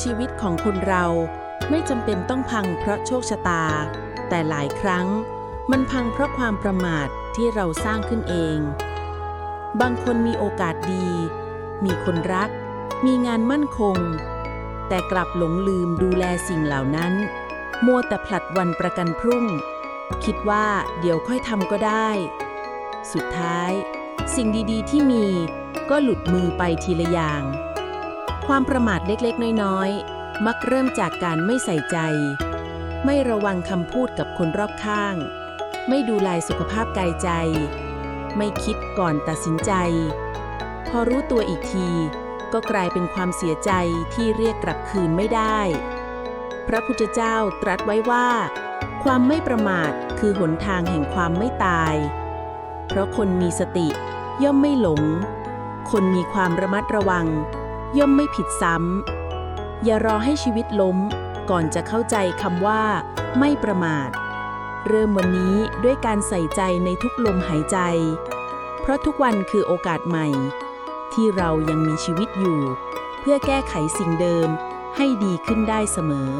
ชีวิตของคนเราไม่จำเป็นต้องพังเพราะโชคชะตา แต่หลายครั้งมันพังเพราะความประมาทที่เราสร้างขึ้นเอง บางคนมีโอกาสดี มีคนรัก มีงานมั่นคง แต่กลับหลงลืมดูแลสิ่งเหล่านั้น มัวแต่ผลัดวันประกันพรุ่ง คิดว่าเดี๋ยวค่อยทำก็ได้ สุดท้าย สิ่งดีๆที่มีก็หลุดมือไปทีละอย่าง ความประมาทเล็กๆ น้อยๆ มักเริ่มจากการไม่ใส่ใจ ไม่ระวังคำพูดกับคนรอบข้าง ไม่ดูแลสุขภาพกายใจ ไม่คิดก่อนตัดสินใจ พอรู้ตัวอีกที ก็กลายเป็นความเสียใจที่เรียกกลับคืนไม่ได้ พระพุทธเจ้าตรัสไว้ว่า ความไม่ประมาทคือหนทางแห่งความไม่ตาย เพราะคนมีสติย่อมไม่หลง คนมีความระมัดระวัง ย่อมไม่ผิดซ้ำ อย่ารอให้ชีวิตล้ม ก่อนจะเข้าใจคำว่า ไม่ประมาท เริ่มวันนี้ด้วยการใส่ใจในทุกลมหายใจ เพราะทุกวันคือโอกาสใหม่ ที่เรายังมีชีวิตอยู่ เพื่อแก้ไขสิ่งเดิมให้ดีขึ้นได้เสมอ